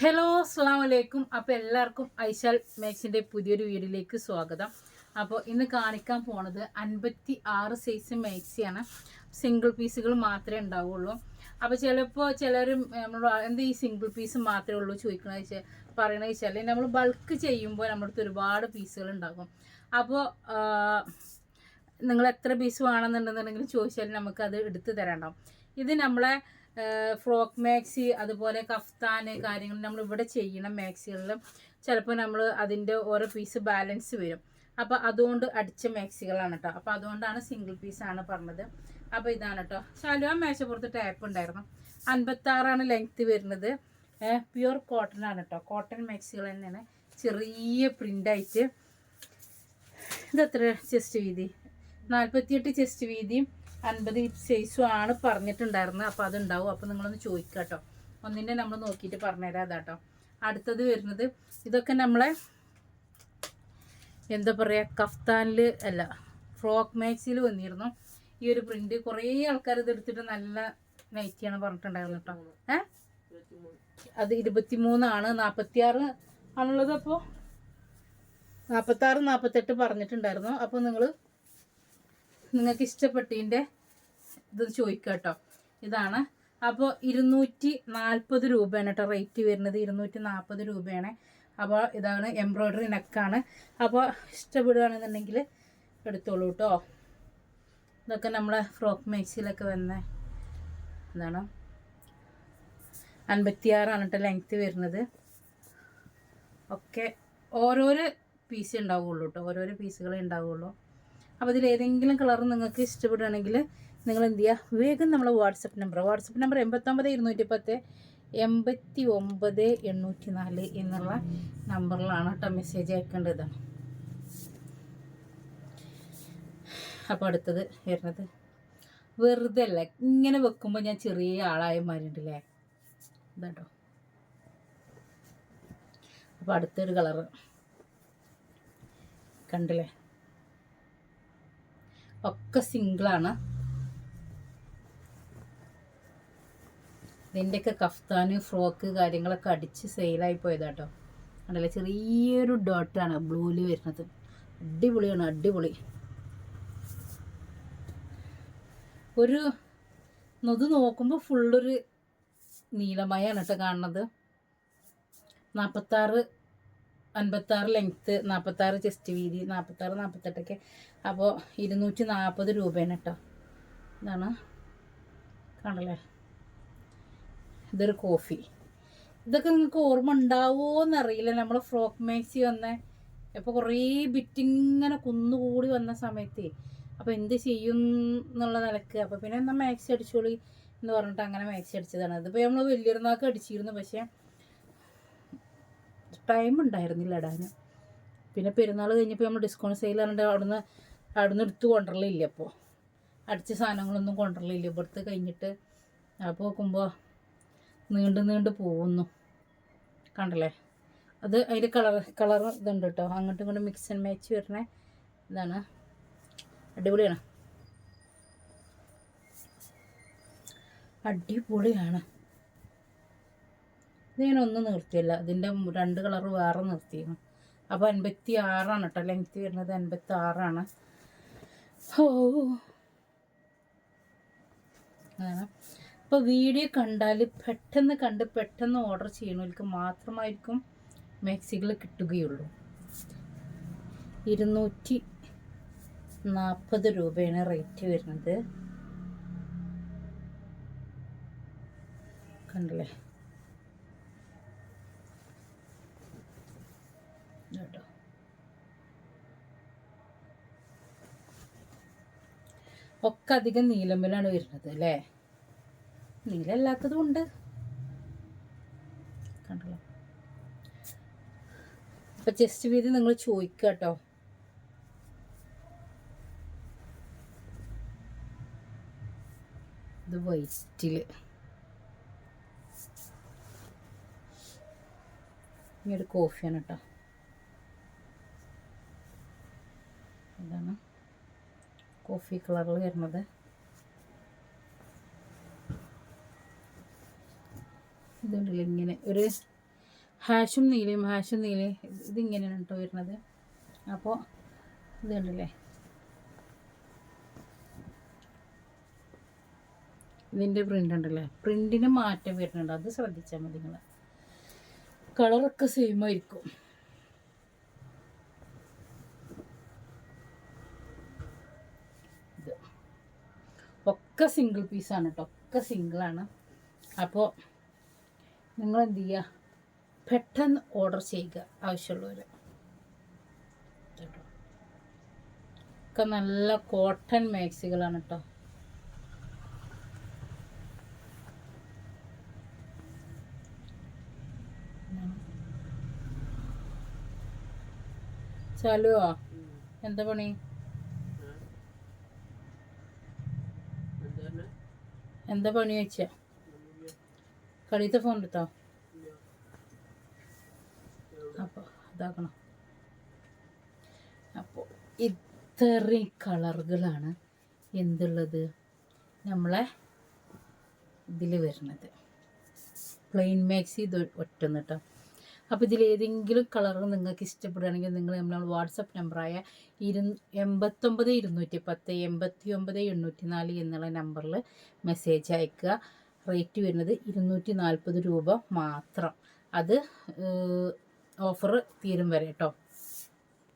Hello അസ്സാം വലൈക്കും അപ്പോൾ എല്ലാവർക്കും ഐശാൽ മാക്സിന്റെ പുതിയൊരു വീഡിയോയിലേക്ക് സ്വാഗതം. അപ്പോൾ ഇന്ന് കാണിക്കാൻ പോണത് അൻപത്തി ആറ് സൈസ് മാക്സിയാണ് സിംഗിൾ പീസുകൾ മാത്രമേ ഉണ്ടാവുള്ളൂ. അപ്പോൾ ചിലപ്പോൾ ചിലർ നമ്മൾ എന്ത് ഈ സിംഗിൾ പീസ് മാത്രമേ ഉള്ളൂ? ചോദിക്കണമെന്ന് വെച്ചാൽ പറയണമെന്ന് വെച്ചാൽ നമ്മൾ ബൾക്ക് ചെയ്യുമ്പോൾ നമ്മുടെ അടുത്ത് ഒരുപാട് പീസുകൾ ഉണ്ടാകും. അപ്പോൾ നിങ്ങൾ എത്ര പീസ് വേണമെന്നുണ്ടെന്നുണ്ടെങ്കിൽ ചോദിച്ചാൽ നമുക്കത് എടുത്ത് തരാണ്ടാവും ഇത് നമ്മളെ ഫ്രോക്ക് മാക്സി അതുപോലെ കഫ്താന് കാര്യങ്ങൾ നമ്മൾ ഇവിടെ ചെയ്യണം മാക്സികളിലും. ചിലപ്പോൾ നമ്മൾ അതിന്റെ ഓരോ പീസ് ബാലൻസ് വരും. അപ്പോൾ അതുകൊണ്ട് അടിച്ച മാക്സികളാണ് കേട്ടോ അപ്പോൾ അതുകൊണ്ടാണ് സിംഗിൾ പീസാണ് പറഞ്ഞത്. അപ്പോൾ ഇതാണ് കേട്ടോ ശാലുവ മേശപ്പുറത്ത് ടാപ്പ് ഉണ്ടായിരുന്നു. അൻപത്താറാണ് ലെങ്ത്ത് വരുന്നത്. പ്യുർ കോട്ടൺ ആണ് കേട്ടോ കോട്ടൺ മാക്സികൾ തന്നെയാണ്. ചെറിയ പ്രിന്റായിട്ട് എത്ര ചെസ്റ്റ് വീതി? നാൽപ്പത്തിയെട്ട് ചെസ്റ്റ് വീതിയും അൻപത് സൈസും ആണ് പറഞ്ഞിട്ടുണ്ടായിരുന്നത് അപ്പോൾ അതുണ്ടാവും. അപ്പോൾ നിങ്ങളൊന്ന് ചോദിക്കുക കേട്ടോ ഒന്നിന്റെ നമ്മൾ നോക്കിയിട്ട് പറഞ്ഞുതരാം അതാട്ടോ. അടുത്തത് വരുന്നത് ഇതൊക്കെ നമ്മളെ എന്താ പറയുക കഫ്താനിൽ അല്ല ഫ്രോക്ക് മാക്സിൽ വന്നിരുന്നു. ഈ ഒരു പ്രിന്റ് കുറേ ആൾക്കാർ ഇത് എടുത്തിട്ട് നല്ല നൈറ്റിയാണ് പറഞ്ഞിട്ടുണ്ടായിരുന്നു കേട്ടോ ഏ? അത് ഇരുപത്തിമൂന്നാണ് നാൽപ്പത്തിയാറ് ആണുള്ളത് അപ്പോൾ നാൽപ്പത്താറ് നാൽപ്പത്തെട്ട് പറഞ്ഞിട്ടുണ്ടായിരുന്നു. അപ്പോൾ നിങ്ങൾ നിങ്ങൾക്ക് ഇഷ്ടപ്പെട്ടതിന്റെ ഇത് ചോദിക്കുക കേട്ടോ. ഇതാണ്. അപ്പോൾ ഇരുന്നൂറ്റി നാൽപ്പത് രൂപയാണ് കേട്ടോ റേറ്റ് വരുന്നത്. ഇരുന്നൂറ്റി നാൽപ്പത് രൂപയാണ്. അപ്പോൾ ഇതാണ് എംബ്രോയ്ഡറി നെക്കാണ്. അപ്പോൾ ഇഷ്ടപ്പെടുകയാണെന്നുണ്ടെങ്കിൽ എടുത്തോളൂ കേട്ടോ. ഇതൊക്കെ നമ്മളെ ഫ്രോക്ക് മേക്സിലൊക്കെ വന്ന ഇതാണ്. അൻപത്തിയാറാണ് കേട്ടോ ലെങ്ത്ത് വരുന്നത്. ഒക്കെ ഓരോരോ പീസ് ഉണ്ടാവുകയുള്ളൂ കേട്ടോ. ഓരോരോ പീസുകളേ ഉണ്ടാവുള്ളൂ അപ്പോൾ ഇതിൽ ഏതെങ്കിലും കളർ നിങ്ങൾക്ക് ഇഷ്ടപ്പെടുകയാണെങ്കിൽ നിങ്ങൾ എന്ത് ചെയ്യുക വേഗം നമ്മളെ വാട്സപ്പ് നമ്പർ വാട്സപ്പ് നമ്പർ എൺപത്തൊമ്പത് ഇരുന്നൂറ്റി പത്ത് എൺപത്തി ഒമ്പത് എണ്ണൂറ്റി നാല് എന്നുള്ള നമ്പറിലാണ് കേട്ടോ മെസ്സേജ് അയക്കേണ്ടത്. അപ്പോൾ അടുത്തത് വരുന്നത്. വെറുതെ അല്ല ഇങ്ങനെ വെക്കുമ്പോൾ ഞാൻ ചെറിയ ആളായ മാറിയിട്ടില്ലേ ഇതാട്ടോ അപ്പോൾ അടുത്തൊരു കളറ് കണ്ടില്ലേ? ഒക്കെ സിംഗിളാണ് ഇതിന്റെയൊക്കെ കഫ്താന് ഫ്രോക്ക് കാര്യങ്ങളൊക്കെ അടിച്ച് സെയിലായി പോയതാട്ടോ. കണ്ടല്ലേ? ചെറിയൊരു ഡോട്ടാണ് ബ്ലൂവിൽ വരുന്നത്. അടിപൊളിയാണ് അടിപൊളി. ഒരു ഇത് നോക്കുമ്പോൾ ഫുള്ളൊരു നീലമയാണ് കേട്ടോ കാണുന്നത്. നാൽപ്പത്താറ് അൻപത്താറ് ലെങ്ത്ത് നാൽപ്പത്താറ് ചെസ്റ്റ് വീതി നാൽപ്പത്താറ് നാൽപ്പത്തെട്ടൊക്കെ അപ്പോൾ ഇരുന്നൂറ്റി നാൽപ്പത് രൂപയാണ് കേട്ടോ ഇതാണ് കാണല്ലേ ഇതൊരു കോഫി ഇതൊക്കെ നിങ്ങൾക്ക് ഓർമ്മ ഉണ്ടാവുമോ എന്നറിയില്ല നമ്മൾ ഫ്രോക്ക് മാക്സി വന്ന ഇപ്പോൾ കുറേ ബിറ്റിങ്ങനെ കുന്നുകൂടി വന്ന സമയത്ത് അപ്പോൾ എന്ത് ചെയ്യും എന്നുള്ള നിലയ്ക്ക്. അപ്പോൾ പിന്നെ എന്നാൽ മാക്സി അടിച്ചോളി എന്ന് പറഞ്ഞിട്ട് അങ്ങനെ മാക്സി അടിച്ചതാണ് അതിപ്പോൾ നമ്മൾ വലിയൊരുന്നാൾക്ക് അടിച്ചിരുന്നു. പക്ഷേ ടൈം ഉണ്ടായിരുന്നില്ല ഇടാൻ പിന്നെ പെരുന്നാൾ കഴിഞ്ഞപ്പോൾ നമ്മൾ ഡിസ്കൗണ്ട് സെയിൽ പറഞ്ഞിട്ട് അവിടുന്ന് അവിടുന്ന് എടുത്ത് കൊണ്ടുവരലില്ല അപ്പോൾ അടിച്ച സാധനങ്ങളൊന്നും കൊണ്ടുവരലില്ല. ഇവിടുത്തെ കഴിഞ്ഞിട്ട് അപ്പോൾ നോക്കുമ്പോൾ നീണ്ട് നീണ്ട് പോകുന്നു കണ്ടല്ലേ? അത് അതിന്റെ കളർ കളർ ഇതുണ്ട് കേട്ടോ. അങ്ങോട്ടും ഇങ്ങോട്ടും മിക്സ് ആൻഡ് മാച്ച് വരുന്ന ഇതാണ്. അടിപൊളിയാണ്. അടിപൊളിയാണ്. ഇത് ഞാൻ ഒന്നും നിർത്തിയല്ല ഇതിന്റെ രണ്ട് കളർ വേറെ നിർത്തിയിരുന്നു അപ്പോൾ അൻപത്തി ആറാണ് കേട്ടോ ലെങ്ത് വരുന്നത് അൻപത്തി ആറാണ് ഓ അപ്പോൾ വീഡിയോ കണ്ടാൽ പെട്ടെന്ന് കണ്ട് പെട്ടെന്ന് ഓർഡർ ചെയ്യണവർക്ക് മാത്രമായിരിക്കും മാക്സികൾ കിട്ടുകയുള്ളൂ. ഇരുന്നൂറ്റി നാൽപ്പത് രൂപയാണ് റേറ്റ് വരുന്നത്. കണ്ടില്ലേ കേട്ടോ ഒക്കെ അധികം നീലമ്പലാണ് വരുന്നത് അല്ലേ? നീലല്ലാത്തതും ഉണ്ട്. കണ്ടല്ലോ. അപ്പൊ ജസ്റ്റ് വീതി നിങ്ങൾ ചോദിക്കുക കേട്ടോ. ഇത് വൈറ്റിൽ ഇനി ഒരു കോഫിയാണ് കേട്ടോ ഇതാണ് കോഫി കളറിൽ വരുന്നത്. ഇതുണ്ടല്ലോ ഇങ്ങനെ. ഒരു ഹാഷും നീലയും ഹാഷും നീലയും. ഇതിങ്ങനെയാണ് കേട്ടോ വരുന്നത്. അപ്പോൾ ഇതുണ്ടല്ലേ? ഇതിന്റെ പ്രിന്റ് ഉണ്ടല്ലേ? പ്രിന്റിന് മാറ്റം വരുന്നുണ്ട്. അത് ശ്രദ്ധിച്ചാൽ മതി നിങ്ങൾ കളറൊക്കെ സെയിം ആയിരിക്കും ഇത് ഒക്കെ സിംഗിൾ പീസാണ് കേട്ടോ ഒക്കെ സിംഗിളാണ് അപ്പോൾ നിങ്ങൾ എന്ത് ചെയ്യുക പെട്ടെന്ന് ഓർഡർ ചെയ്യുക ആവശ്യമുള്ളവർ കേട്ടോ ഒക്കെ നല്ല കോട്ടൺ മാക്സികളാണ് കേട്ടോ ചാലുവോ? എന്താ പണി? എന്താ പണി വെച്ച കളിയത്തെ ഫോൺ എടുത്തോ? അപ്പോൾ ഇതാക്കണം അപ്പോൾ ഇത്രയും കളറുകളാണ് എന്തുള്ളത്? നമ്മളെ ഇതിൽ വരുന്നത്. പ്ലെയിൻ മാക്സി ഇത് ഒറ്റ കേട്ടോ അപ്പോൾ ഇതിലേതെങ്കിലും കളർ നിങ്ങൾക്ക് ഇഷ്ടപ്പെടുകയാണെങ്കിൽ നിങ്ങൾ നമ്മൾ വാട്സപ്പ് നമ്പറായ ഇരു എൺപത്തൊമ്പത് ഇരുന്നൂറ്റി പത്ത് എൺപത്തി ഒമ്പത് എണ്ണൂറ്റി നാല് എന്നുള്ള നമ്പറിൽ മെസ്സേജ് അയക്കുക. റേറ്റ് വരുന്നത് ഇരുന്നൂറ്റി നാൽപ്പത് രൂപ മാത്രം. അത് ഓഫർ തീരും വരെ കേട്ടോ